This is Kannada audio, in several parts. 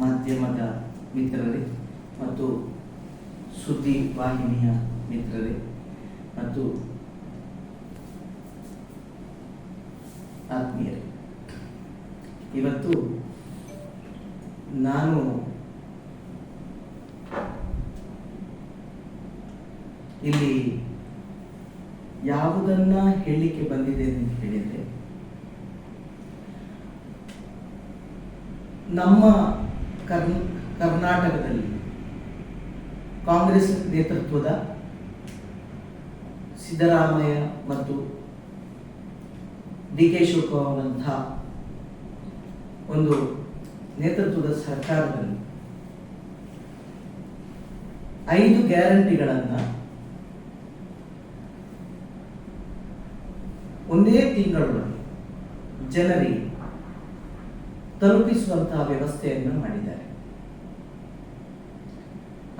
ಮಾಧ್ಯಮದ ಮಿತ್ರರೇ ಮತ್ತು ಸುದ್ದಿ ವಾಹಿನಿಯ ಮಿತ್ರರೇ ಮತ್ತು ಆತ್ಮೀಯರೇ. ಇವತ್ತು ನಾನು ಇಲ್ಲಿ ಯಾವುದನ್ನ ಹೇಳಲಿಕ್ಕೆ ಬಂದಿದೆ ಅಂತ ಹೇಳಿದರೆ ನಮ್ಮ ಕರ್ನ, ಕರ್ನಾಟಕದಲ್ಲಿ ಕಾಂಗ್ರೆಸ್ ನೇತೃತ್ವದ ಸಿದ್ದರಾಮಯ್ಯ ಮತ್ತು ಡಿ ಕೆ ಶಿವಕುಮಾರ್ನಂತಹ ಒಂದು ನೇತೃತ್ವದ ಸರ್ಕಾರದಲ್ಲಿ ಐದು ಗ್ಯಾರಂಟಿಗಳನ್ನು ಒಂದೇ ತಿಂಗಳೊಳಗೆ ಜನರಿಗೆ ತಲುಪಿಸುವಂತಹ ವ್ಯವಸ್ಥೆಯನ್ನು ಮಾಡಿದ್ದಾರೆ.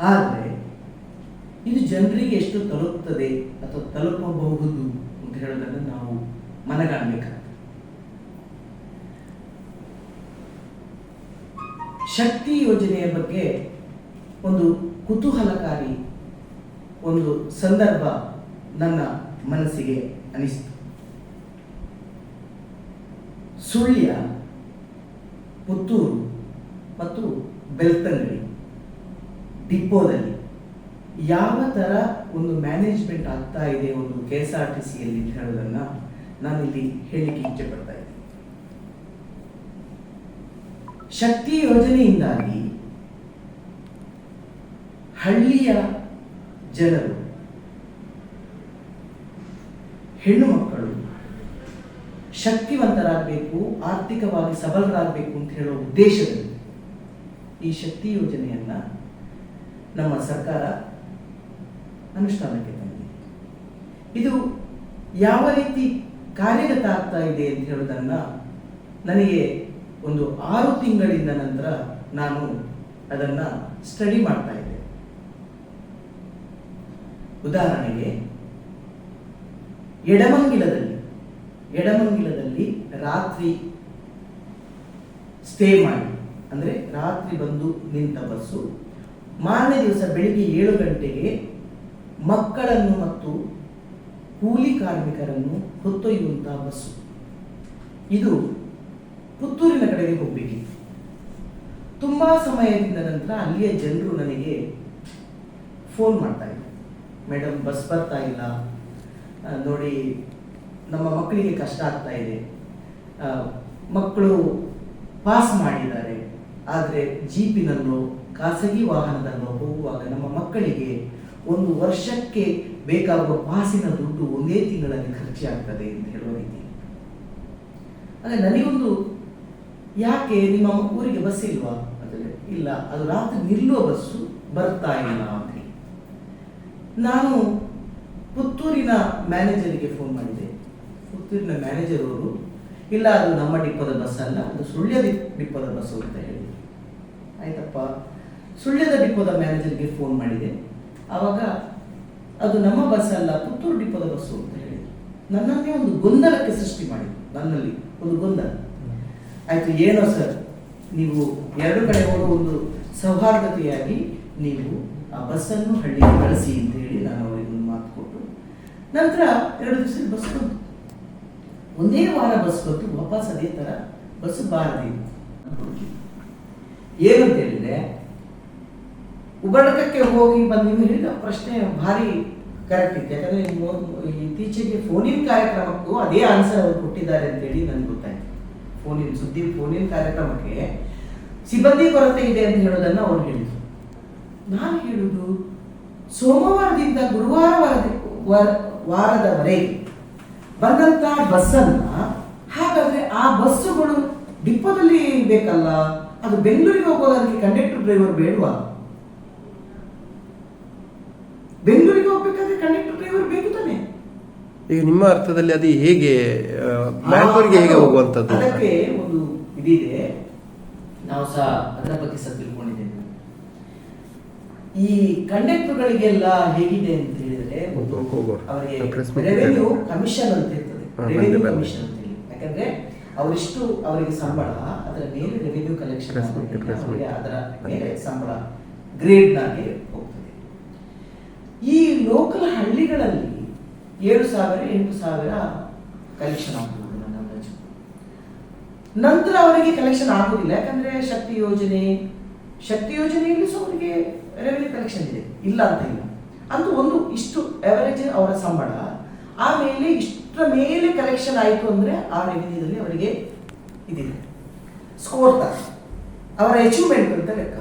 ಆದರೆ, ಇದು ಜನರಿಗೆ ಎಷ್ಟು ತಲುಪ್ತದೆ ಅಥವಾ ತಲುಪಬಹುದು ಅಂತ ಹೇಳೋದನ್ನು ನಾವು ಮನಗಾಣಬೇಕಾಗ್ತದೆ. ಶಕ್ತಿ ಯೋಜನೆಯ ಬಗ್ಗೆ ಒಂದು ಕುತೂಹಲಕಾರಿ ಒಂದು ಸಂದರ್ಭ ನನ್ನ ಮನಸ್ಸಿಗೆ ಅನಿಸಿತು. ಸುಳ್ಯ ಪುತ್ತೂರು ಮತ್ತು ಬೆಲ್ತಂಗಡಿ ಡಿಪೋದಲ್ಲಿ ಯಾವ ಥರ ಒಂದು ಮ್ಯಾನೇಜ್ಮೆಂಟ್ ಆಗ್ತಾ ಇದೆ ಒಂದು ಕೆ ಎಸ್ ಆರ್ ಟಿ ಸಿಯಲ್ಲಿ ಹೇಳೋದನ್ನು ಹೇಳೋದನ್ನ ನಾನು ಇಲ್ಲಿ ಹೇಳಲಿಕ್ಕೆ ಇಚ್ಛೆ ಪಡ್ತಾ ಇದ್ದೀನಿ. ಶಕ್ತಿ ಯೋಜನೆಯಿಂದಾಗಿ ಹಳ್ಳಿಯ ಜನರು, ಹೆಣ್ಣು ಶಕ್ತಿವಂತರಾಗಬೇಕು, ಆರ್ಥಿಕವಾಗಿ ಸಬಲರಾಗಬೇಕು ಅಂತ ಹೇಳೋ ಉದ್ದೇಶದಲ್ಲಿ ಈ ಶಕ್ತಿ ಯೋಜನೆಯನ್ನ ನಮ್ಮ ಸರ್ಕಾರ ಅನುಷ್ಠಾನಕ್ಕೆ ತಂದಿದೆ. ಇದು ಯಾವ ರೀತಿ ಕಾರ್ಯಗತ ಆಗ್ತಾ ಇದೆ ಅಂತ ಹೇಳೋದನ್ನ ನನಗೆ ಒಂದು ಆರು ತಿಂಗಳಿಂದ ನಂತರ ನಾನು ಅದನ್ನ ಸ್ಟಡಿ ಮಾಡ್ತಾ ಇದ್ದೆ. ಉದಾಹರಣೆಗೆ, ಎಡಮಂಗಿಲದಲ್ಲಿ ಎಡಮಂಗಿಲದಲ್ಲಿ ರಾತ್ರಿ ಸ್ಟೇ ಮಾಡಿ. ಅಂದರೆ ರಾತ್ರಿ ಬಂದು ನಿಂತ ಬಸ್ಸು. ಮಾರನೇ ದಿವಸ ಬೆಳಿಗ್ಗೆ ಏಳು ಗಂಟೆಗೆ ಮಕ್ಕಳನ್ನು ಮತ್ತು ಕೂಲಿ ಕಾರ್ಮಿಕರನ್ನು ಹೊತ್ತೊಯ್ಯುವಂತಹ ಬಸ್ಸು. ಇದು ಪುತ್ತೂರಿನ ಕಡೆಗೆ ಹೋಗಬೇಕಿತ್ತು. ತುಂಬಾ ಸಮಯದಿಂದ ನಂತರ ಅಲ್ಲಿಯ ಜನರು ನನಗೆ ಫೋನ್ ಮಾಡ್ತಾ ಇದ್ದಾರೆ ಮೇಡಮ್ ಬಸ್ ಬರ್ತಾ ಇಲ್ಲ. ನೋಡಿ ನಮ್ಮ ಮಕ್ಕಳಿಗೆ ಕಷ್ಟ ಆಗ್ತಾ ಇದೆ. ಮಕ್ಕಳು ಪಾಸ್ ಮಾಡಿದ್ದಾರೆ. ಆದರೆ ಜೀಪಿನಲ್ಲೋ, ಖಾಸಗಿ ವಾಹನದಲ್ಲೋ ಹೋಗುವಾಗ ನಮ್ಮ ಮಕ್ಕಳಿಗೆ ಒಂದು ವರ್ಷಕ್ಕೆ ಬೇಕಾಗುವ ಪಾಸಿನ ದುಡ್ಡು ಒಂದೇ ತಿಂಗಳಲ್ಲಿ ಖರ್ಚಾಗ್ತದೆ ಅಂತ ಹೇಳುವ ರೀತಿ. ಅಂದರೆ ನನಗೊಂದು, ಯಾಕೆ ನಿಮ್ಮ ಊರಿಗೆ ಬಸ್ ಇಲ್ವಾ? ಅಂದರೆ ಇಲ್ಲ, ಅದು ರಾತ್ರಿ ನಿಲ್ಲುವ ಬಸ್ಸು, ಬರ್ತಾ ಇಲ್ಲ ಅಂತ ನಾನು ಪುತ್ತೂರಿನ ಮ್ಯಾನೇಜರಿಗೆ ಫೋನ್ ಮಾಡಿದೆ ಪುತ್ತೂರಿನ ಮ್ಯಾನೇಜರ್ ಅವರು, ಇಲ್ಲ, ಅದು ನಮ್ಮ ಡಿಪ್ಪದ ಬಸ್ ಅಲ್ಲ, ಅದು ಸುಳ್ಯದ ಡಿಪ್ಪದ ಬಸ್ಸು ಅಂತ ಹೇಳಿ. ಆಯ್ತಪ್ಪ. ಸುಳ್ಯದ ಡಿಪ್ಪೋದ ಮ್ಯಾನೇಜರ್ಗೆ ಫೋನ್ ಮಾಡಿದೆ. ಆವಾಗ ಅದು ನಮ್ಮ ಬಸ್ ಅಲ್ಲ, ಪುತ್ತೂರು ಡಿಪ್ಪದ ಬಸ್ಸು ಅಂತ ಹೇಳಿ. ನನ್ನನ್ನೇ ಒಂದು ಗೊಂದಲಕ್ಕೆ ಸೃಷ್ಟಿ ಮಾಡಿ ನನ್ನಲ್ಲಿ ಒಂದು ಗೊಂದಲ. ಆಯ್ತು, ಏನೋ ಸರ್, ನೀವು ಎರಡು ಕಡೆ ಹೋಗೋ ಒಂದು ಸೌಹಾರ್ದತೆಯಾಗಿ ನೀವು ಆ ಬಸ್ಸನ್ನು ಹಳ್ಳಿಗೆ ಕಳಿಸಿ ಅಂತ ಹೇಳಿ ನಾನು ಅವರಿಗೆ ಮಾತು ಕೊಟ್ಟು, ನಂತರ ಎರಡು ದಿವಸ ಬಸ್ ಬಂತು. ಒಂದೇ ವಾರ ಬಸ್ ಕೊಟ್ಟು ವಾಪಸ್ ಅದೇ ಥರ ಬಸ್ ಬಾರದೆ ಏನಂತ ಹೇಳಿದ್ರೆ ಉಬಳಕಕ್ಕೆ ಹೋಗಿ ಬಂದು ಹೇಳಿದ ಪ್ರಶ್ನೆ ಭಾರಿ ಕರೆಕ್ಟ್ ಇತ್ತು. ಯಾಕಂದ್ರೆ ಇತ್ತೀಚೆಗೆ ಫೋನಿನ ಕಾರ್ಯಕ್ರಮಕ್ಕೂ ಅದೇ ಆನ್ಸರ್ ಅವರು ಕೊಟ್ಟಿದ್ದಾರೆ ಅಂತೇಳಿ ನನಗೆ ಗೊತ್ತಾಯ್ತು. ಫೋನಿನ ಸುದ್ದಿ ಫೋನಿನ ಕಾರ್ಯಕ್ರಮಕ್ಕೆ ಸಿಬ್ಬಂದಿ ಕೊರತೆ ಇದೆ ಅಂತ ಹೇಳೋದನ್ನ ಅವ್ರು ಹೇಳಿದ್ರು. ನಾನು ಹೇಳುದು ಸೋಮವಾರದಿಂದ ಗುರುವಾರ ವಾರದ- ವಾರ- ವಾರದವರೆಗೆ ಬಂದಂತ ಬಸ್ಸನ್ನ ಹಾಗಾದ್ರೆ ಆ ಬಸ್ಸುಗಳು ಡಿಪ್ಪೋದಲ್ಲಿ ಬೇಕಲ್ಲ? ಅದು ಬೆಂಗಳೂರಿಗೆ ಹೋಗೋದಕ್ಕೆ ಕಂಡಕ್ಟರ್ ಡ್ರೈವರ್ ಬೇಡವಾ? ಬೆಂಗಳೂರಿಗೆ ಹೋಗ್ಬೇಕಾದ್ರೆ ಕಂಡಕ್ಟರ್ ಡ್ರೈವರ್ ಬೇಕು ತಾನೆ. ಈಗ ನಿಮ್ಮ ಅರ್ಥದಲ್ಲಿ ಅದು ಹೇಗೆ ಮ್ಯಾಂಗ್ಳೂರಿಗೆ ಹೇಗೆ ಹೋಗುವಂತದ್ದು ಅದಕ್ಕೆ ಒಂದು ಇದಿದೆ. ನಾವು ಸಹ ಅದರ ಬಗ್ಗೆ ಸಹ ತಿಳ್ಕೊಂಡಿದ್ದೇವೆ. ಈ ಕಂಡಕ್ಟರ್ಗಳಿಗೆಲ್ಲ ಹೇಗಿದೆ ಅಂತ ಹೇಳಿದ್ರೆ ಅವರಿಗೆ ರೆವೆನ್ಯೂ ಕಮಿಷನ್ ಅಂತ ಇರ್ತದೆ. ರೆವೆನ್ಯೂ. ಕಮಿಷನ್ ಅಂತ ಹೇಳಿ. ಯಾಕಂದ್ರೆ ಅವರಿಷ್ಟು ಅವರಿಗೆ ಸಂಬಳ ಅದರ ಮೇಲೆ ರೆವೆನ್ಯೂ ಕಲೆಕ್ಷನ್. ಅದರ ಮೇಲೆ ಸಂಬಳ ಗ್ರೇಡ್ನಾಗೆ ಹೋಗ್ತದೆ. ಈ ಲೋಕಲ್ ಹಳ್ಳಿಗಳಲ್ಲಿ ಏಳು ಸಾವಿರ ಎಂಟು ಸಾವಿರ ಕಲೆಕ್ಷನ್ ಆಗ್ತದೆ ನಂತರ ಅವರಿಗೆ ಕಲೆಕ್ಷನ್ ಆಗುದಿಲ್ಲ. ಯಾಕಂದ್ರೆ ಶಕ್ತಿ ಯೋಜನೆ ಶಕ್ತಿ ಯೋಜನೆಯಲ್ಲಿ ಸಹ ಅವರಿಗೆ ರೆವೆನ್ಯೂ ಕಲೆಕ್ಷನ್ ಇದೆ. ಇಲ್ಲ ಅಂತ ಇಲ್ಲ. ಅಂತೂ ಒಂದು ಇಷ್ಟು ಎವರೇಜ್ ಅವರ ಸಂಬಳ. ಆಮೇಲೆ ಇಷ್ಟರ ಮೇಲೆ ಕಲೆಕ್ಷನ್ ಆಯಿತು ಅಂದರೆ ಆ ರೆವೆನ್ಯೂದಲ್ಲಿ ಅವರಿಗೆ ಇದಿದೆ. ಸ್ಕೋರ್ ತ. ಅವರ ಅಚೀವ್ಮೆಂಟ್ ಅಂತ ಲೆಕ್ಕ.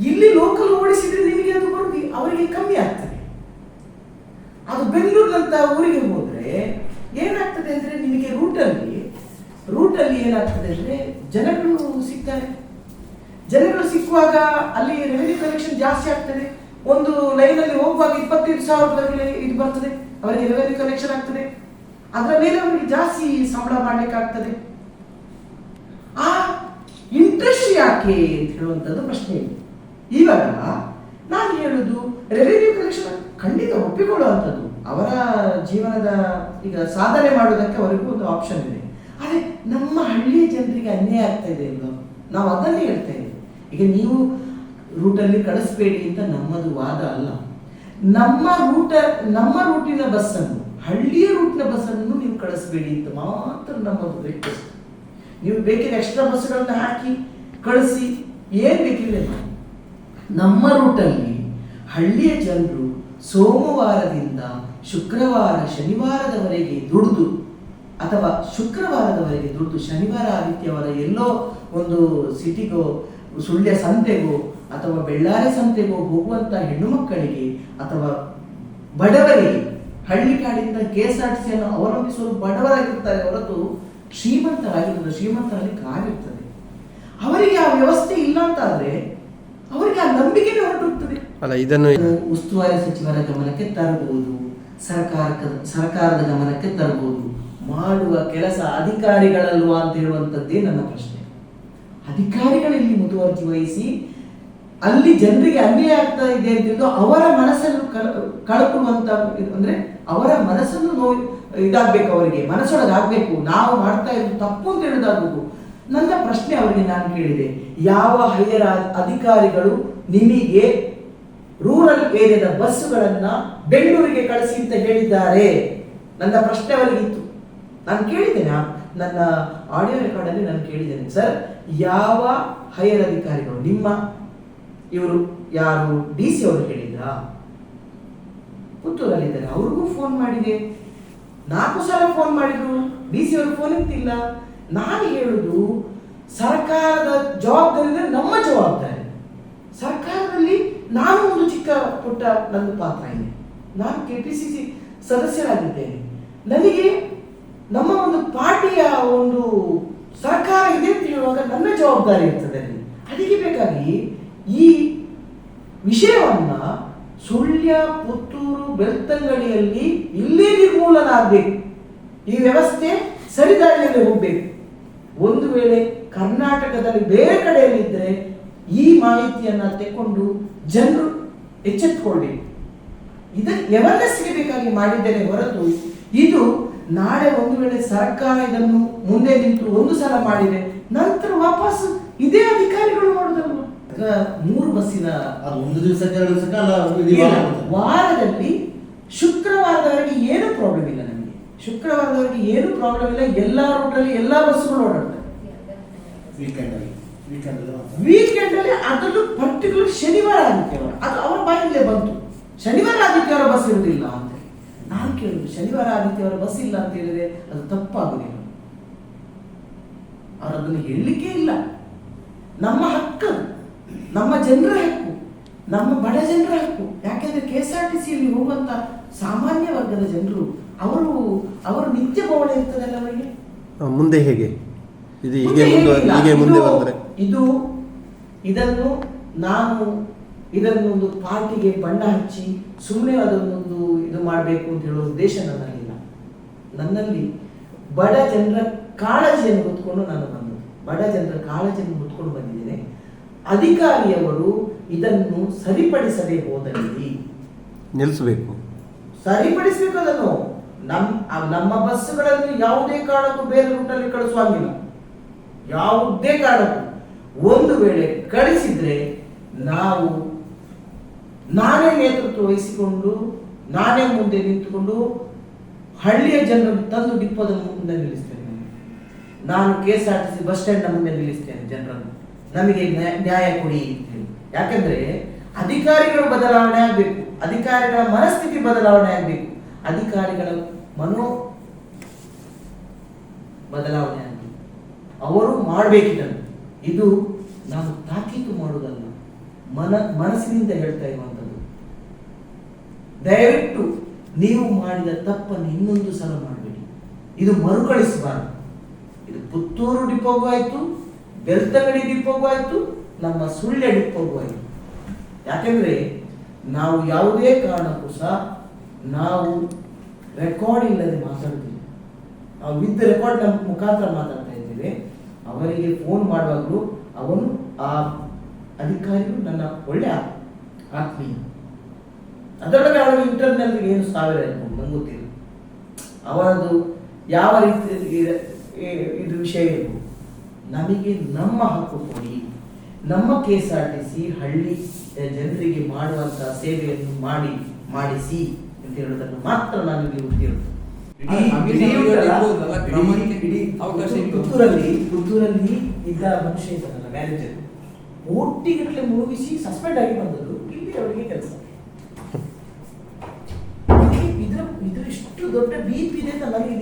ಇಲ್ಲಿ ಲೋಕಲ್ ಓಡಿಸಿದ್ರೆ ನಿಮಗೆ ಅದು ಬರೋದು ಅವರಿಗೆ ಕಮ್ಮಿ ಆಗ್ತದೆ. ಅದು ಬೆಂಗಳೂರಿನಂತ ಊರಿಗೆ ಹೋದ್ರೆ ಏನಾಗ್ತದೆ ಅಂದ್ರೆ ನಿಮಗೆ ರೂಟಲ್ಲಿ ರೂಟಲ್ಲಿ ಏನಾಗ್ತದೆ ಅಂದ್ರೆ ಜನಗಳು ಸಿಗ್ತಾರೆ. ಜನಗಳು ಸಿಕ್ಕುವಾಗ ಅಲ್ಲಿ ರೆವಿನ್ಯೂ ಕಲೆಕ್ಷನ್ ಜಾಸ್ತಿ ಆಗ್ತದೆ. ಒಂದು ಲೈನಲ್ಲಿ ಹೋಗುವಾಗ ಇಪ್ಪತ್ತೈದು ಸಾವಿರ ಇದು ಬರ್ತದೆ. ಅವರಿಗೆ ರೆವೆನ್ಯೂ ಕಲೆಕ್ಷನ್ ಆಗ್ತದೆ. ಅದರ ಮೇಲೆ ಅವರಿಗೆ ಜಾಸ್ತಿ ಸಂಬಳ ಮಾಡಲಿಕ್ಕಾಗ್ತದೆ. ಆ ಇಂಟ್ರೆಸ್ಟ್ ಯಾಕೆ ಅಂತ ಹೇಳುವಂಥದ್ದು ಪ್ರಶ್ನೆ ಇದೆ. ಇವಾಗ ನಾನು ಹೇಳುದು ರೆವೆನ್ಯೂ ಕಲೆಕ್ಷನ್ ಖಂಡಿತ ಒಪ್ಪಿಕೊಳ್ಳುವಂಥದ್ದು. ಅವರ ಜೀವನದ ಈಗ ಸಾಧನೆ ಮಾಡೋದಕ್ಕೆ ಅವರಿಗೂ ಒಂದು ಆಪ್ಷನ್ ಇದೆ. ಆದರೆ ನಮ್ಮ ಹಳ್ಳಿಯ ಜನರಿಗೆ ಅನ್ಯಾಯ ಆಗ್ತಾ ಇದೆ ಅಲ್ವಾ? ನಾವು ಅದನ್ನೇ ಹೇಳ್ತಾ ಇದ್ದೇವೆ. ಈಗ ನೀವು ರೂಟಲ್ಲಿ ಕಳಿಸ್ಬೇಡಿ ಅಂತ ನಮ್ಮದು ವಾದ ಅಲ್ಲ. ನಮ್ಮ ರೂಟ ನಮ್ಮ ರೂಟಿನ ಬಸ್ಸನ್ನು, ಹಳ್ಳಿಯ ರೂಟ್ನ ಬಸ್ಸನ್ನು ನೀವು ಕಳಿಸ್ಬೇಡಿ ಅಂತ ಮಾತ್ರ ನಮ್ಮದು ರಿಕ್ವೆಸ್ಟ್ ನೀವು ಬೇಕಿದ್ರೆ ಎಕ್ಸ್ಟ್ರಾ ಬಸ್ಗಳನ್ನ ಹಾಕಿ, ಕಳಿಸಿ, ಏನ್ ಬೇಕಿಲ್ಲ ನಮ್ಮ ರೂಟಲ್ಲಿ ಹಳ್ಳಿಯ ಜನರು ಸೋಮವಾರದಿಂದ ಶುಕ್ರವಾರ, ಶನಿವಾರದವರೆಗೆ ದುಡಿದು, ಅಥವಾ ಶುಕ್ರವಾರದವರೆಗೆ ದುಡಿದು, ಶನಿವಾರ ಆದಿತ್ಯವಾರ ಎಲ್ಲೋ ಒಂದು ಸಿಟಿಗೋ ಸುಳ್ಯ ಸಂತೆಗೋ ಅಥವಾ ಬೆಳ್ಳಾರೆ ಸಂತೆಗೋ ಹೋಗುವಂತ ಹೆಣ್ಣು ಮಕ್ಕಳಿಗೆ ಅಥವಾ ಬಡವರಿಗೆ ಹಳ್ಳಿ ಕಾಡಿಂದ ಕೆ ಎಸ್ ಆರ್ ಟಿ ಸಿಯನ್ನು ಅವಲಂಬಿಸಲು ಬಡವರಾಗಿರ್ತಾರೆ ಹೊರತು ಶ್ರೀಮಂತರಾಗಿರ್ತದೆ ಶ್ರೀಮಂತರಲ್ಲಿ ಕಾಲಿರ್ತದೆ ಅವರಿಗೆ ಆ ವ್ಯವಸ್ಥೆ ಇಲ್ಲ ಅಂತ ಆದ್ರೆ ಅವರಿಗೆ ಆ ನಂಬಿಕೆನೇ ಹೊರಟೋಗ್ತದೆ. ಅಲ್ಲ ಇದನ್ನು ಉಸ್ತುವಾರಿ ಸಚಿವರ ಗಮನಕ್ಕೆ ತರಬಹುದು ಸರ್ಕಾರ ಸರ್ಕಾರದ ಗಮನಕ್ಕೆ ತರಬಹುದು. ಮಾಡುವ ಕೆಲಸ ಅಧಿಕಾರಿಗಳಲ್ವಾ ಅಂತ ಹೇಳುವಂಥದ್ದೇ ನನ್ನ ಪ್ರಶ್ನೆ. ಅಧಿಕಾರಿಗಳಲ್ಲಿ ಮುತುವರ್ಜಿ ವಹಿಸಿ ಅಲ್ಲಿ ಜನರಿಗೆ ಅನ್ಯಾಯ ಆಗ್ತಾ ಇದೆ ಅಂತಿದ್ದು ಅವರ ಮನಸ್ಸನ್ನು ಕಳ, ಕಳ್ಕೊಳ್ಳುವಂತ ಅಂದ್ರೆ ಅವರ ಮನಸ್ಸನ್ನು ನೋ ಇದಾಗ್ಬೇಕು ಅವರಿಗೆ, ಮನಸ್ಸೊಳಗಾಗಬೇಕು, ನಾವು ಮಾಡ್ತಾ ಇರೋದು ತಪ್ಪು ಅಂತ ಹೇಳೋದಾಗಬೇಕು ನನ್ನ ಪ್ರಶ್ನೆ ಅವರಿಗೆ ನಾನು ಕೇಳಿದೆ, ಯಾವ ಹೈಯರ್ ಅಧಿಕಾರಿಗಳು ನಿಮಗೆ ರೂರಲ್ ಏರಿಯಾದ ಬಸ್ಸುಗಳನ್ನ ಬೆಂಗಳೂರಿಗೆ ಕಳಿಸಿ ಅಂತ ಹೇಳಿದ್ದಾರೆ? ನನ್ನ ಪ್ರಶ್ನೆ ಅವರಿಗೆ ಇತ್ತು ನಾನು ಕೇಳಿದ್ದೇನೆ? ನನ್ನ ಆಡಿಯೋ ರೆಕಾರ್ಡಲ್ಲಿ ನಾನು ಕೇಳಿದ್ದೇನೆ. ಸರ್ ಯಾವ ಹೈಯರ್ ಅಧಿಕಾರಿಗಳು, ನಿಮ್ಮ ಇವರು ಯಾರು ಡಿ ಸಿ ಅವರು ಹೇಳಿದ್ರಾ? ಪುತ್ತೂರಲ್ಲಿದ್ದಾರೆ. ಅವ್ರಿಗೂ ಫೋನ್ ಮಾಡಿದೆ. ನಾಲ್ಕು ಸಲ ಫೋನ್ ಮಾಡಿದ್ರು. ಡಿ ಸಿ ಅವರು ಫೋನ್ ಎತ್ತಿಲ್ಲ. ನಾನು ಹೇಳುದು, ಸರ್ಕಾರದ ಜವಾಬ್ದಾರಿ ಅಂದ್ರೆ ನಮ್ಮ ಜವಾಬ್ದಾರಿ. ಸರ್ಕಾರದಲ್ಲಿ ನಾನು ಒಂದು ಚಿಕ್ಕ ಪುಟ್ಟ ನನ್ನ ಪಾತ್ರ ಇದೆ. ನಾನು ಕೆ ಪಿ ಸಿ ಸಿ ಸದಸ್ಯರಾಗಿದ್ದೇನೆ. ನನಗೆ ನಮ್ಮ ಒಂದು ಪಾರ್ಟಿಯ ಒಂದು ಸರ್ಕಾರ ಇದೆ ಅಂತ ಹೇಳುವಾಗ ನನ್ನ ಜವಾಬ್ದಾರಿ ಇರ್ತದೆ ಅಲ್ಲಿ. ಅದಕ್ಕೆ ಬೇಕಾಗಿ ಈ ವಿಷಯವನ್ನ ಸುಳ್ಯ, ಪುತ್ತೂರು, ಬೆಳ್ತಂಗಡಿಯಲ್ಲಿ ಇಲ್ಲೇ ನಿರ್ಮೂಲನ ಆಗ್ಬೇಕು ಈ ವ್ಯವಸ್ಥೆ ಸರಿದಾರಿಯಲ್ಲಿ ಹೋಗ್ಬೇಕು. ಒಂದು ವೇಳೆ ಕರ್ನಾಟಕದಲ್ಲಿ ಬೇರೆ ಕಡೆಯಲ್ಲಿದ್ದರೆ ಈ ಮಾಹಿತಿಯನ್ನ ತೆಕ್ಕೊಂಡು ಜನರು ಎಚ್ಚೆತ್ಕೊಳ್ಬೇಕು ಇದನ್ನು ಎವರ್ನೆಸ್ಗೆ ಬೇಕಾಗಿ ಮಾಡಿದ್ದೇನೆ ಹೊರತು ಇದು ನಾಳೆ ಒಂದು ವೇಳೆ ಸರ್ಕಾರ ಇದನ್ನು ಮುಂದೆ ನಿಂತು ಒಂದು ಸಲ ಮಾಡಿದೆ ನಂತರ ವಾಪಸ್ ಇದೇ ಅಧಿಕಾರಿಗಳು ಮಾಡುದಲ್ಲ ಮೂರು ಬಸ್ಸಿನ ಒಂದು ದಿವಸ. ವಾರದಲ್ಲಿ ಶುಕ್ರವಾರದವರೆಗೆ ಏನು ಪ್ರಾಬ್ಲಮ್ ಇಲ್ಲ ನಮಗೆ. ಶುಕ್ರವಾರದವರೆಗೆ ಏನು ಪ್ರಾಬ್ಲಮ್ ಇಲ್ಲ ಎಲ್ಲಾ ರೂಟಲ್ಲಿ ಎಲ್ಲಾ ಬಸ್ಸುಗಳು ಓಡಾಡ್ತವೆ ವೀಕೆಂಡ್ ಅಲ್ಲಿ ಅದರಲ್ಲೂ ಪರ್ಟಿಕ್ಯುಲರ್ ಶನಿವಾರ ಆದಿತ್ಯವಾರ. ಅದು ಅವರ ಬಾಯಿಂದಲೇ ಬಂತು. ಶನಿವಾರ ಆದಿತ್ಯವಾರ ಬಸ್ ಇರುವುದಿಲ್ಲ ಅಂತ ನಾನು ಕೇಳಿದ್ರು ಶನಿವಾರ ಆದಿತ್ಯವಾರ ಬಸ್ ಇಲ್ಲ ಅಂತ ಹೇಳಿದ್ರೆ ಅದು ತಪ್ಪಾಗುದಿಲ್ಲ. ಅವರು ಅದನ್ನು ಹೇಳಲಿಕ್ಕೆ ಇಲ್ಲ. ನಮ್ಮ ಹಕ್ಕು ನಮ್ಮ ಜನರ ಹಕ್ಕು. ನಮ್ಮ ಬಡ ಜನರ ಹಕ್ಕು. ಯಾಕೆಂದ್ರೆ ಕೆ ಎಸ್ ಆರ್ ಟಿ ಸಿಯಲ್ಲಿ ಹೋಗುವಂತ ಸಾಮಾನ್ಯ ವರ್ಗದ ಜನರು ಅವರು ಅವರು ನಿತ್ಯ ಬವಣೆ ಇರ್ತದಲ್ಲ ಅವರಿಗೆ? ಮುಂದೆ ಹೇಗೆ? ಇದು ಹೀಗೆ ಹೀಗೆ ಮುಂದೆ ಬಂದರೆ? ಇದು ಇದನ್ನು ನಾನು ಇದನ್ನೊಂದು ಪಾರ್ಟಿಗೆ ಬಣ್ಣ ಹಚ್ಚಿ ಸುಮ್ಮನೆ ಅದನ್ನೊಂದು ಇದು ಮಾಡಬೇಕು ಅಂತ ಹೇಳೋ ಉದ್ದೇಶ ನನ್ನಲ್ಲಿಲ್ಲ. ನನ್ನಲ್ಲಿ ಬಡ ಜನರ ಕಾಳಜಿಯನ್ನು ಹೊತ್ಕೊಂಡು ನಾನು ಬಂದದ್ದು. ಬಡ ಜನರ ಕಾಳಜಿಯನ್ನು ಹೊತ್ಕೊಂಡು ಬಂದಿದ್ದೇನೆ. ಅಧಿಕಾರಿಯವರು ಇದನ್ನು ಸರಿಪಡಿಸದೆ ಹೋದಲ್ಲಿ. ನಿಲ್ಲಿಸಬೇಕು. ಸರಿಪಡಿಸಬೇಕು ಅದನ್ನು. ನಮ್ ಆ ನಮ್ಮ ಬಸ್ಸುಗಳನ್ನು ಯಾವುದೇ ಕಾರಣಕ್ಕೂ ಬೇರೆ ರೂಟಲ್ಲಿ ಕಳಿಸುವಂಗಿಲ್ಲ ಯಾವುದೇ ಕಾರಣಕ್ಕೂ ಒಂದು ವೇಳೆ ಕಳಿಸಿದ್ರೆ ನಾವು ನಾನೇ ನೇತೃತ್ವ ವಹಿಸಿಕೊಂಡು ನಾನೇ ಮುಂದೆ ನಿಂತುಕೊಂಡು ಹಳ್ಳಿಯ ಜನರನ್ನು ತಂದು ಡಿಪ್ಪೋದ ಮುಂದೆ ನಿಲ್ಲಿಸ್ತೇನೆ. ನಾನು K S R T C bus ಸ್ಟ್ಯಾಂಡ್ನ ಮುಂದೆ ನಿಲ್ಲಿಸ್ತೇನೆ ಜನರನ್ನು. ನಮಗೆ ನ್ಯಾಯ- ಕೊಡಿ ಅಂತ ಹೇಳಿ ಯಾಕಂದ್ರೆ ಅಧಿಕಾರಿಗಳು ಬದಲಾವಣೆ ಆಗಬೇಕು. ಅಧಿಕಾರಿಗಳ ಮನಸ್ಥಿತಿ ಬದಲಾವಣೆ ಆಗಬೇಕು. ಅಧಿಕಾರಿಗಳ ಮನೋ ಬದಲಾವಣೆ ಆಗಬೇಕು. ಅವರು ಮಾಡಬೇಕಿದನ್ನು. ಇದು ನಾವು ತಾಕೀತು ಮಾಡುವುದಲ್ಲ. ಮನ, ಮನಸ್ಸಿನಿಂದ ಹೇಳ್ತಾ ಇರುವಂಥದ್ದು. ದಯವಿಟ್ಟು ನೀವು ಮಾಡಿದ ತಪ್ಪನ್ನು ಇನ್ನೊಂದು ಸಲ ಮಾಡಬೇಡಿ. ಇದು ಮರುಕಳಿಸಬಾರದು ಇದು ಪುತ್ತೂರು ಡಿಪೋಗೂ ಆಯಿತು, ಬೆಳ್ತಂಗಡಿ ಡಿಪೋಗೂ ಆಯಿತು, ನಮ್ಮ ಸುಳ್ಯ ಡಿಪೋಗೂ ಆಯಿತು. ಯಾಕೆಂದರೆ ನಾವು ಯಾವುದೇ ಕಾರಣಕ್ಕೂ ಸಹ ನಾವು ರೆಕಾರ್ಡ್ ಇಲ್ಲದೆ ಮಾತಾಡ್ತೀವಿ ನಾವು ವಿತ್ ರೆಕಾರ್ಡ್ ನಮ್ಮ ಮುಖಾಂತರ ಮಾತಾಡ್ತಾ ಇದ್ದೇವೆ. ಅವರಿಗೆ ಫೋನ್ ಮಾಡುವಾಗಲೂ ಅವನು ಆ ಅಧಿಕಾರಿಗಳು ನನ್ನ ಒಳ್ಳೆಯ ಆತ್ಮೀಯ. ಅದರೊಳಗೆ ಅವಳಿಗೆ ಇಂಟರ್ನಲ್ ಏನು ಸಾವಿರ ನಂಗೆ ಗೊತ್ತಿಲ್ಲ. ಅವರದ್ದು ಯಾವ ರೀತಿ ಇದು ವಿಷಯ ಇರ್ಬೋದು ನಮಗೆ ನಮ್ಮ ಹಕ್ಕು ಕೊಡಿ. ನಮ್ಮ K S R T C ಹಳ್ಳಿ ಜನರಿಗೆ ಮಾಡುವಂತಹ ಸೇವೆಯನ್ನು ಮಾಡಿ ಮಾಡಿಸಿ ಅಂತ ಹೇಳುವುದನ್ನು ಮಾತ್ರ ನನಗೆ ಗೊತ್ತಿರುತ್ತೆ. ಪುತ್ತೂರಲ್ಲಿ ಪುತ್ತೂರಲ್ಲಿ ಇದ್ದ ಮನುಷ್ಯ ಇದ್ದಾನಲ್ಲ ಮ್ಯಾನೇಜರ್ ಒಟ್ಟಿಗಟ್ಟಲೆ ಮುಳುಗಿಸಿ ಸಸ್ಪೆಂಡ್ ಆಗಿ ಬಂದದ್ದು ಇಲ್ಲಿ ಅವರಿಗೆ ಕೆಲಸ. ಇಷ್ಟು ದೊಡ್ಡ ಬೀಪ್ ಇದೆ ಅಂತ ನನಗೆ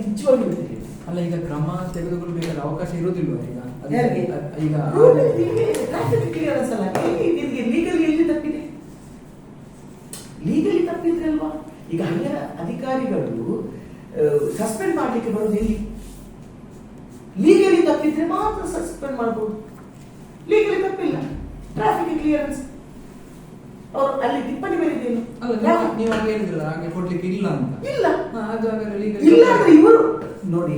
ಅಲ್ಲ ಈಗ ಕ್ರಮ ತೆಗೆದುಕೊಳ್ಬೇಕಾದ ಅವಕಾಶ ಇರೋದಿಲ್ಲ ಈಗ? ಈಗ clearance ಅಲ್ಲ. ಹೇಗೆ ನಿನ್ಗೆ ಎಲ್ಲಿ ತಪ್ಪಿದೆ? ಲೀಗಲಿ ತಪ್ಪಿದ್ರೆ ಅಲ್ವಾ? ಈಗ ಹೈಯರ್ ಅಧಿಕಾರಿಗಳು ಸಸ್ಪೆಂಡ್ ಮಾಡಲಿಕ್ಕೆ ಬರೋದು ಇಲ್ಲಿ ಲೀಗಲಿ ತಪ್ಪಿದ್ರೆ ಮಾತ್ರ ಸಸ್ಪೆಂಡ್ ಮಾಡ್ಬೋದು. ಲೀಗಲಿ ತಪ್ಪಿಲ್ಲ. ಟ್ರಾಫಿಕ್ ಕ್ಲಿಯರೆನ್ಸ್ ಅವರು ಅಲ್ಲಿ ಟಿಪ್ಪಣಿ ಬರೀದೇನು ಅಲ್ಲ ನೀವು- ಹೇಳಿದ್ರಲ್ಲ ಹಾಗೆ ಕೊಡ್ಲಿಕ್ಕೆ ಇಲ್ಲ ಅಂತ. ಇಲ್ಲ. ಅದು ಹಾಗಾದ್ರೆ ಇಲ್ಲ ಅಂದ್ರೆ ಇವರು ನೋಡಿ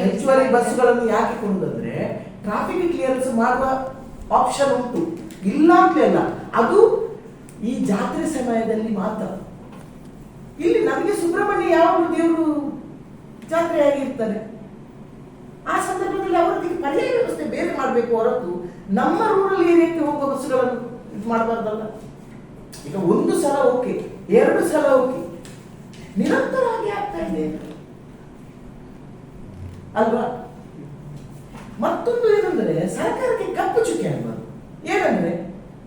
ಹೆಚ್ಚುವರಿ ಬಸ್ಸುಗಳನ್ನು ಯಾಕೆ ಕೊಂಡಂದ್ರೆ ಟ್ರಾಫಿಕ್ ಕ್ಲಿಯರೆನ್ಸ್ ಮಾಡುವ ಆಪ್ಷನ್ ಉಂಟು. ಇಲ್ಲ ಅಂತ ಅಲ್ಲ ಅದು ಈ ಜಾತ್ರೆ ಸಮಯದಲ್ಲಿ ಮಾತ್ರ. ಇಲ್ಲಿ ನಮಗೆ ಸುಬ್ರಹ್ಮಣ್ಯ ಯಾವಾಗಲೂ ದೇವರು ಜಾತ್ರೆ ಆಗಿರ್ತಾರೆ ಆ ಸಂದರ್ಭದಲ್ಲಿ ಅವರೊಂದಿಗೆ ಪರ್ಯಾಯ ವ್ಯವಸ್ಥೆ ಬೇರೆ ಮಾಡಬೇಕು ಹೊರತು ನಮ್ಮ ರೂರಲ್ ಏರಿಯಾಕ್ಕೆ ಹೋಗುವ ಬಸ್ಸುಗಳನ್ನು ಇದು ಮಾಡಬಾರ್ದಲ್ಲ. ಈಗ ಒಂದು ಸಲ ಓಕೆ ಎರಡು ಸಲ ಓಕೆ. ನಿರಂತರವಾಗಿ ಆಗ್ತಾ ಇದೆ. ಅಲ್ವಾ? ಮತ್ತೊಂದು ಏನಂದ್ರೆ ಸರ್ಕಾರಕ್ಕೆ ಕಪ್ಪು ಚುಕ್ಕೆ ಆಗ್ಬಾರ್ದು ಏನಂದ್ರೆ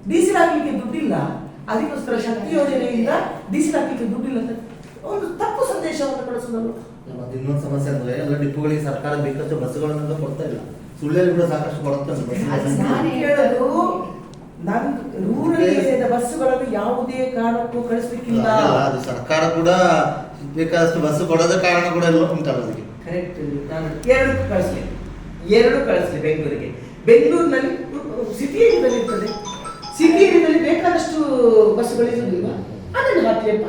ಡೀಸೆಲ್ ಹಾಕ್ಲಿಕ್ಕೆ ದುಡ್ಡಿಲ್ಲ ಅದಕ್ಕೋಸ್ಕರ ಶಕ್ತಿ ಯೋಜನೆಯಿಂದ ಡೀಸೆಲ್ ಹಾಕ್ಲಿಕ್ಕೆ ದುಡ್ಡಿಲ್ಲ ಅಂತ ಒಂದು ತಪ್ಪು ಸಂದೇಶವನ್ನು ಕಳಿಸೋದಲ್ಲ ಮತ್ತೆ ಇನ್ನೊಂದು ಸಮಸ್ಯೆ ಅಂದ್ರೆ ಎಲ್ಲ ಡಿಪೋಗಳಿಗೆ ಸರ್ಕಾರ ಬೇಕಷ್ಟು ಬಸ್ಗಳನ್ನ ಕೊಡ್ತಾ ಇಲ್ಲ. ಸುಳ್ಳಿಯಲ್ಲಿ ಕೂಡ ಸಾಕಷ್ಟು ಕೊಡುತ್ತೆ ನಾನು ಬಸ್ಸುಗಳ ನಾನು ರೂರಲ್ ಏರಿಯಾದ ಬಸ್ಸುಗಳನ್ನು ಯಾವುದೇ ಕಾರಣಕ್ಕೂ ಕಳಿಸ್ಲಿಕ್ಕಿಲ್ಲ. ಅದು ಸರ್ಕಾರ ಕೂಡ ಬೇಕಾದಷ್ಟು ಬಸ್ ಕೊಡೋದ ಕಾರಣ ಕೂಡ ಎಲ್ಲ ಉಂಟಲ್ಲ ಅದಕ್ಕೆ. ಕರೆಕ್ಟ್ ನಾನು ಎರಡು ಕಳಿಸ್ಲಿ. ಎರಡು ಕಳಿಸ್ಲಿ ಬೆಂಗಳೂರಿಗೆ. ಬೆಂಗಳೂರಿನಲ್ಲಿ ಸಿಟಿ ಏರಿಯಾದಲ್ಲಿ ಇರ್ತದೆ. ಸಿಟಿ ಏರಿಯಾದಲ್ಲಿ ಬೇಕಾದಷ್ಟು ಬಸ್ಸುಗಳು ಇರುವುದಿಲ್ಲ. ಅದನ್ನು ಹಾಕ್ಲಿಯಪ್ಪ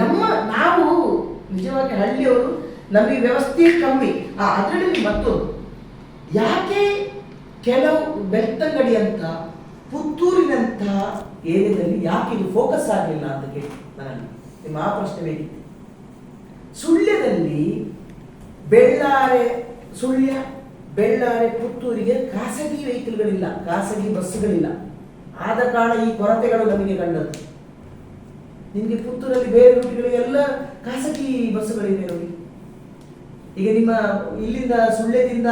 ನಮ್ಮ ನಾವು ನಿಜವಾಗಿ ಹಳ್ಳಿಯವರು ನಮಗೆ ವ್ಯವಸ್ಥೆ ಕಮ್ಮಿ. ಆ ಅದರಲ್ಲಿ ಮತ್ತೊಂದು. ಯಾಕೆ ಕೆಲವು ಬೆಳ್ತಂಗಡಿ ಅಂತ ಪುತ್ತೂರಿನಂತ ಏರಿಯಾದಲ್ಲಿ ಯಾಕೆ ಇದು ಫೋಕಸ್ ಆಗಲಿಲ್ಲ ಅಂತ ಕೇಳಿ ನನಗೆ ನಿಮ್ಮ ಆ ಪ್ರಶ್ನೆ ಬೇಕಿತ್ತು. ಸುಳ್ಯದಲ್ಲಿ ಬೆಳ್ಳಾರೆ, ಸುಳ್ಯ, ಬೆಳ್ಳಾರೆ ಪುತ್ತೂರಿಗೆ ಖಾಸಗಿ ವೆಹಿಕಲ್ಗಳಿಲ್ಲ, ಖಾಸಗಿ ಬಸ್ಸುಗಳಿಲ್ಲ. ಆದ ಕಾರಣ ಈ ಕೊರತೆಗಳು ನಮಗೆ ಕಂಡದ್ದು. ನಿಮಗೆ ಪುತ್ತೂರಲ್ಲಿ ಬೇರೆ ರೂಟ್ಗಳಿಗೆಲ್ಲ ಖಾಸಗಿ ಬಸ್ಸುಗಳಿವೆ ನೋಡಿ. ಈಗ ನಿಮ್ಮ ಇಲ್ಲಿಂದ ಸುಳ್ಯದಿಂದ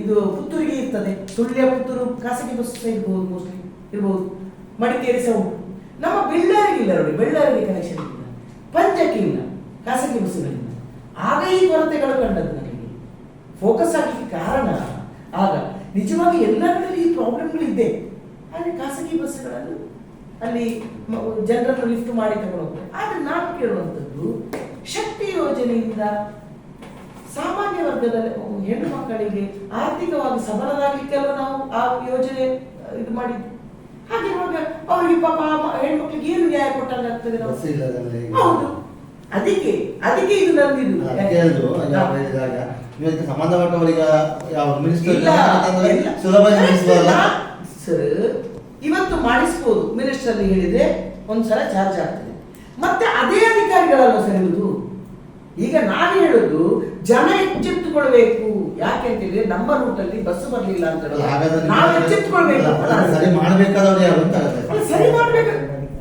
ಇದು ಪುತ್ತೂರಿಗೆ ಇರ್ತದೆ. ಸುಳ್ಯ ಪುತ್ತೂರು, ಖಾಸಗಿ ಬಸ್ ಇರ್ಬೋದು ಮೋಸ್ಟ್ಲಿ ಇರ್ಬೋದು. ಮಡಿಕೇರಿ ಸಹ ಉಂಟು. ನಮ್ಮ ಬೆಳ್ಳಾರಿಗೆ ಇಲ್ಲ ನೋಡಿ. ಬೆಳ್ಳಾರಿಗೆ ಕನೆಕ್ಷನ್ ಇಲ್ಲ. ಪಂಚಕ್ಕೆ ಇಲ್ಲ. ಖಾಸಗಿ ಬಸ್ಸುಗಳಿಲ್ಲ. ಆಗ ಈ ಕೊರತೆಗಳು ಕಂಡದ್ದು ನನಗೆ ಫೋಕಸ್ ಆಗಲಿಕ್ಕೆ ಕಾರಣ ಆಗ ನಿಜವಾಗಿ ಎಲ್ಲರಲ್ಲಿ ಈ ಈ ಪ್ರಾಬ್ಲಮ್ಗಳಿದೆ ಆದರೆ ಖಾಸಗಿ ಬಸ್ಸುಗಳನ್ನು ಅಲ್ಲಿ ಜನರನ್ನು ಲಿಫ್ಟ್ ಮಾಡಿ ತಗೊಂಡು ಹೋಗ್ತಾರೆ. ಆದರೆ ನಾನು ಕೇಳುವಂಥದ್ದು ಶಕ್ತಿ ಯೋಜನೆಯಿಂದ ಸಾಮಾನ್ಯ ವರ್ಗದ ಹೆಣ್ಣು ಮಕ್ಕಳಿಗೆ ಆರ್ಥಿಕವಾಗಿ ಸಬಲರಾಗಲಿಕ್ಕೆಲ್ಲ ನಾವು ಆ ಯೋಜನೆ ಇದು ಮಾಡಿದ್ದು? ಹಾಗಿರುವಾಗ ಅವರಿಗೆ ಪಾಪ ಹೆಣ್ಣು ಮಕ್ಕಳಿಗೆ ಹೆಣ್ಮಕ್ಳಿಗೆ ಏನು ನ್ಯಾಯ ಕೊಟ್ಟಂಗಾಗ್ತದೆ ಹೌದು. ಅದಕ್ಕೆ ಅದಕ್ಕೆ ಇದು ನಂದಿದ್ದು. ನೀವು ಸಂಬಂಧಪಟ್ಟವರಿಗೆ ಯಾವ ಮಿನಿಸ್ಟರ್. ಸುಲಭ ಸರ್ ಇವತ್ತು ಮಾಡಿಸ್ಬೋದು ಮಿನಿಸ್ಟರ್ ಹೇಳಿದ್ರೆ ಒಂದ್ಸಲ ಚಾರ್ಜ್ ಆಗ್ತದೆ. ಮತ್ತೆ ಅದೇ ಅಧಿಕಾರಿಗಳಲ್ಲ ಸರ್ ಇರುವುದು ಈಗ ನಾನು ಹೇಳುದು ಜನ ಎಚ್ಚೆತ್ತುಕೊಳ್ಬೇಕು. ಯಾಕೆ ಅಂತ ಹೇಳಿದ್ರೆ ನಮ್ಮ ರೂಟಲ್ಲಿ ಬಸ್ ಬರ್ಲಿಲ್ಲ ಅಂತ ಹೇಳಿದ್ರೆ ನಾವು ಎಚ್ಚೆತ್ತುಕೊಳ್ಬೇಕು. ಸರಿ ಮಾಡ್ಬೇಕಾದವ್ರು ಯಾರು ಅಂತ ಸರಿ ಮಾಡ್ಬೇಕು.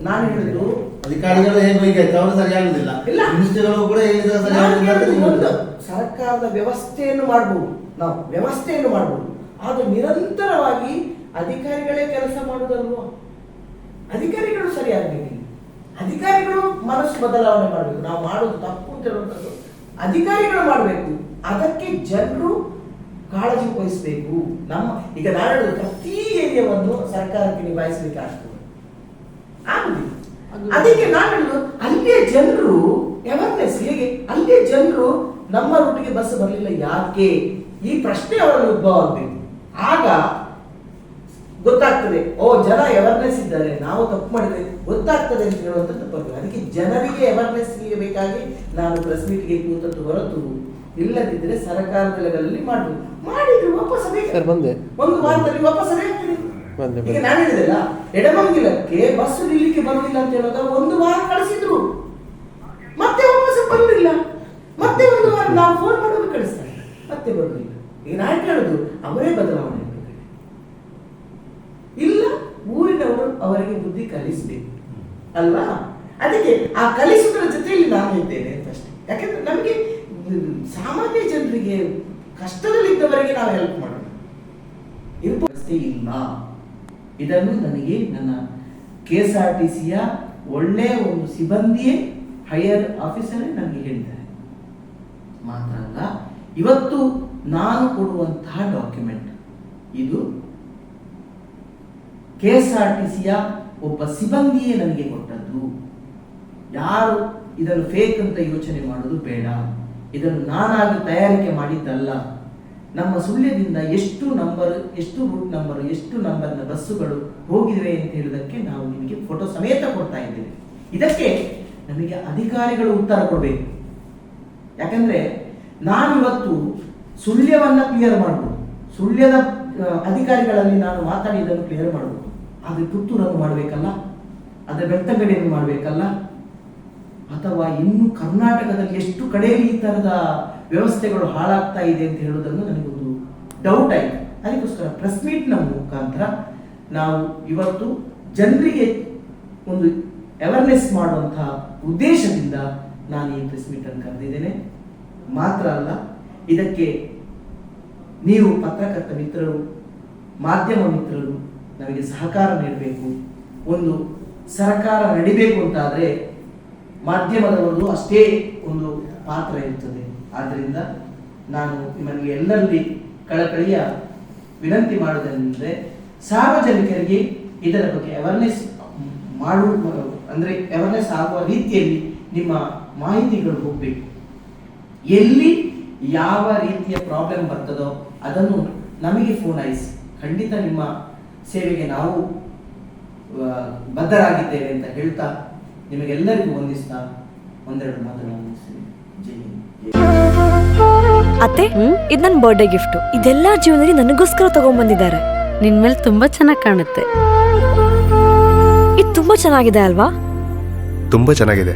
ನಾನು ಹೇಳಿದ್ರು ಅಧಿಕಾರಿಗಳು ಹೇಗೆ ಈಗ ಅವರು ಸರಿಯಾಗುದಿಲ್ಲ. ಇಲ್ಲ. ಮಿನಿಸ್ಟ್ರಿಗಳು ಕೂಡ ಹೇಳುದು. ಸರ್ಕಾರದ ವ್ಯವಸ್ಥೆಯನ್ನು ಮಾಡಬಹುದು ನಾವು ವ್ಯವಸ್ಥೆಯನ್ನು ಮಾಡಬಹುದು ಅದು ನಿರಂತರವಾಗಿ ಅಧಿಕಾರಿಗಳೇ ಕೆಲಸ ಮಾಡುವುದಲ್ವಾ ಅಧಿಕಾರಿಗಳು ಸರಿಯಾಗಬೇಕು ಅಧಿಕಾರಿಗಳು ಮನಸ್ಸು ಬದಲಾವಣೆ ಮಾಡಬೇಕು. ನಾವು ಮಾಡೋದು ತಪ್ಪು ಅಂತ ಹೇಳುವಂಥದ್ದು ಅಧಿಕಾರಿಗಳು ಮಾಡಬೇಕು. ಅದಕ್ಕೆ ಜನರು ಕಾಳಜಿ ವಹಿಸಬೇಕು. ನಮ್ಮ ಈಗ ನಾನು ಹೇಳುದು ಪ್ರತಿ ಏರಿಯಾವನ್ನು ಸರ್ಕಾರಕ್ಕೆ ನಿಭಾಯಿಸಬೇಕಾಗ್ತದೆ. ಆಗುದಿಲ್ಲ. ಅದಕ್ಕೆ ನಾನು ಹೇಳುದು ಅಲ್ಲಿಯ ಜನರು ಅವೇರ್ನೆಸ್ ಹೇಗೆ? ಅಲ್ಲಿಯ ಜನರು ನಮ್ಮ ರೂಟಿಗೆ ಬಸ್ ಬರಲಿಲ್ಲ ಯಾಕೆ? ಈ ಪ್ರಶ್ನೆ ಅವರಲ್ಲಿ ಉದ್ಭವ ಆಗಬೇಕು. ಆಗ ಗೊತ್ತಾಗ್ತದೆ. ಓ ಜನ ಅವೇರ್ನೆಸ್ ಇದ್ದಾರೆ. ನಾವು ತಪ್ಪು ಮಾಡಿದ್ರೆ ಗೊತ್ತಾಗ್ತದೆ ಅಂತ ಹೇಳುವಂಥದ್ದು ತಪ್ಪು ಅದಕ್ಕೆ ಜನರಿಗೆ ಅವೇರ್ನೆಸ್ ಬೇಕಾಗಿ ನಾನು ಪ್ರೆಸ್ ಮೀಟ್ಗೆ ಕೂತದ್ದು ಹೊರತು ಇಲ್ಲದಿದ್ದರೆ ಸರ್ಕಾರದ ಲೆವೆಲಲ್ಲಿ ಮಾಡುದು ಮಾಡಿದ್ರು ವಾಪಸ್ ಬಂದೆ. ಒಂದು ವಾರದಲ್ಲಿ ವಾಪಸ್ ಈಗ. ನಾನು ಹೇಳಿದೆಲ್ಲ ಎಡಮಂಗಿಲಕ್ಕೆ ಬಸ್ ನಿಲ್ಲಿಕ್ಕೆ ಬರುವುದಿಲ್ಲ ಅಂತ ಹೇಳುವಾಗ ಒಂದು ವಾರ ಕಳಿಸಿದ್ರು. ಮತ್ತೆ ವಾಪಸ್ ಬರಲಿಲ್ಲ ಮತ್ತೆ ಒಂದು ವಾರ ನಾವು ಫೋನ್ ಮಾಡೋದು ಕಳಿಸ್ತಾರೆ. ಮತ್ತೆ ಬರಲಿಲ್ಲ ಈಗ ನಾನು ಹೇಳುದು ಅವರೇ ಬದಲಾವಣೆ ಆಗ್ಬೇಕು. ಇಲ್ಲ ಊರಿನವರು ಅವರಿಗೆ ಬುದ್ಧಿ ಕಲಿಸಬೇಕು. ಅಲ್ವಾ? ಅದಕ್ಕೆ ಆ ಕಲಿಸುವುದರ ಜೊತೆಯಲ್ಲಿ ನಾನು ಅಂತ ಅಷ್ಟೇ. ಯಾಕಂದ್ರೆ ನಮಗೆ ಸಾಮಾನ್ಯ ಜನರಿಗೆ ಕಷ್ಟದಲ್ಲಿದ್ದವರಿಗೆ ನಾವು ಹೆಲ್ಪ್ ಮಾಡೋಣ ವ್ಯವಸ್ಥೆ ಇಲ್ಲ. ಇದನ್ನು ನನಗೆ ನನ್ನ ಕೆ ಎಸ್ ಆರ್ ಟಿ ಸಿಯ ಒಳ್ಳೆಯ ಒಂದು ಸಿಬ್ಬಂದಿಯೇ ಹೈಯರ್ ಆಫೀಸರೇ ನನಗೆ ಹೇಳಿದ್ದಾರೆ. ಮಾತ್ರ ಅಲ್ಲ, ಇವತ್ತು ನಾನು ಕೊಡುವಂತಹ ಡಾಕ್ಯುಮೆಂಟ್ ಇದು ಕೆ ಎಸ್ ಆರ್ ಟಿ ಒಬ್ಬ ಸಿಬ್ಬಂದಿಯೇ ನನಗೆ ಕೊಟ್ಟದ್ದು. ಯಾರು ಇದನ್ನು ಫೇಕ್ ಅಂತ ಯೋಚನೆ ಮಾಡೋದು ಬೇಡ. ಇದನ್ನು ನಾನಾಗಿ ತಯಾರಿಕೆ ಮಾಡಿದ್ದಲ್ಲ. ನಮ್ಮ ಸುಳ್ಯದಿಂದ ಎಷ್ಟು ನಂಬರ್ ಎಷ್ಟು ರೂಟ್ ನಂಬರ್ ಎಷ್ಟು ನಂಬರ್ನ ಬಸ್ಸುಗಳು ಹೋಗಿವೆ ಅಂತ ಹೇಳುವುದಕ್ಕೆ ನಾವು ನಿಮಗೆ ಫೋಟೋ ಸಮೇತ ಕೊಡ್ತಾ ಇದ್ದೇವೆ. ಇದಕ್ಕೆ ನಮಗೆ ಅಧಿಕಾರಿಗಳು ಉತ್ತರ ಕೊಡಬೇಕು. ಯಾಕಂದ್ರೆ ನಾನು ಇವತ್ತು ಸುಳ್ಯವನ್ನ ಕ್ಲಿಯರ್ ಮಾಡಬಹುದು ಸುಳ್ಯದ ಅಧಿಕಾರಿಗಳಲ್ಲಿ ನಾನು ಮಾತಾಡಿ ಇದನ್ನು ಕ್ಲಿಯರ್ ಮಾಡ್ಬೋದು ಆದರೆ ಪುತ್ತೂರನ್ನು ಮಾಡಬೇಕಲ್ಲ? ಅದರ ಬೆಳ್ತಂಗಡಿಯನ್ನು ಮಾಡಬೇಕಲ್ಲ? ಅಥವಾ ಇನ್ನು ಕರ್ನಾಟಕದಲ್ಲಿ ಎಷ್ಟು ಕಡೆಯಲ್ಲಿ ಈ ತರದ ವ್ಯವಸ್ಥೆಗಳು ಹಾಳಾಗ್ತಾ ಇದೆ ಅಂತ ಹೇಳೋದನ್ನು ನನಗೊಂದು ಡೌಟ್ ಆಯಿತು. ಅದಕ್ಕೋಸ್ಕರ ಪ್ರೆಸ್ ಮೀಟ್ನ ಮುಖಾಂತರ ನಾವು ಇವತ್ತು ಜನರಿಗೆ ಒಂದು ಅವೇರ್ನೆಸ್ ಮಾಡುವಂತಹ ಉದ್ದೇಶದಿಂದ ನಾನು ಈ ಪ್ರೆಸ್ ಮೀಟ್ ಅನ್ನು ಕರೆದಿದ್ದೇನೆ. ಮಾತ್ರ ಅಲ್ಲ, ಇದಕ್ಕೆ ನೀವು ಪತ್ರಕರ್ತ ಮಿತ್ರರು, ಮಾಧ್ಯಮ ಮಿತ್ರರು ನಮಗೆ ಸಹಕಾರ ನೀಡಬೇಕು. ಒಂದು ಸರ್ಕಾರ ನಡಿಬೇಕು ಅಂತಾದರೆ ಮಾಧ್ಯಮದವರು ಅಷ್ಟೇ ಒಂದು ಪಾತ್ರ ಇರುತ್ತದೆ ಆದ್ದರಿಂದ ನಾನು ನಿಮಗೆ ಎಲ್ಲರಲ್ಲಿ ಕಳಕಳಿಯ ವಿನಂತಿ ಮಾಡುವುದೆಂದರೆ ಸಾರ್ವಜನಿಕರಿಗೆ ಇದರ ಬಗ್ಗೆ ಅವೇರ್ನೆಸ್ ಮಾಡು ಅಂದರೆ ಅವೇರ್ನೆಸ್ ಆಗುವ ರೀತಿಯಲ್ಲಿ ನಿಮ್ಮ ಮಾಹಿತಿಗಳು ಹೋಗಬೇಕು. ಎಲ್ಲಿ ಯಾವ ರೀತಿಯ ಪ್ರಾಬ್ಲಮ್ ಬರ್ತದೋ ಅದನ್ನು ನಮಗೆ ಫೋನ್ ಐಸಿ. ಖಂಡಿತ ನಿಮ್ಮ ಸೇವೆಗೆ ನಾವು ಬದ್ಧರಾಗಿದ್ದೇವೆ ಅಂತ ಹೇಳ್ತಾ ನಿಮಗೆಲ್ಲರಿಗೂ ವಂದಿಸ್ತಾ ಒಂದೆರಡು ಮಾತುಗಳನ್ನು. ಜೈ ಅತ್ತೆ ಇದು ನನ್ನ ಬರ್ಡೇ ಗಿಫ್ಟ್ ಇದೆಲ್ಲ ಜೀವನದಲ್ಲಿ ನನಗೋಸ್ಕರ ತಗೊಂಡ್ಬಂದಿದ್ದಾರೆ ನಿನ್ ಮೇಲೆ ತುಂಬಾ ಚೆನ್ನಾಗಿ ಕಾಣುತ್ತೆ. ಇದು ತುಂಬಾ ಚೆನ್ನಾಗಿದೆ ಅಲ್ವಾ? ತುಂಬಾ ಚೆನ್ನಾಗಿದೆ.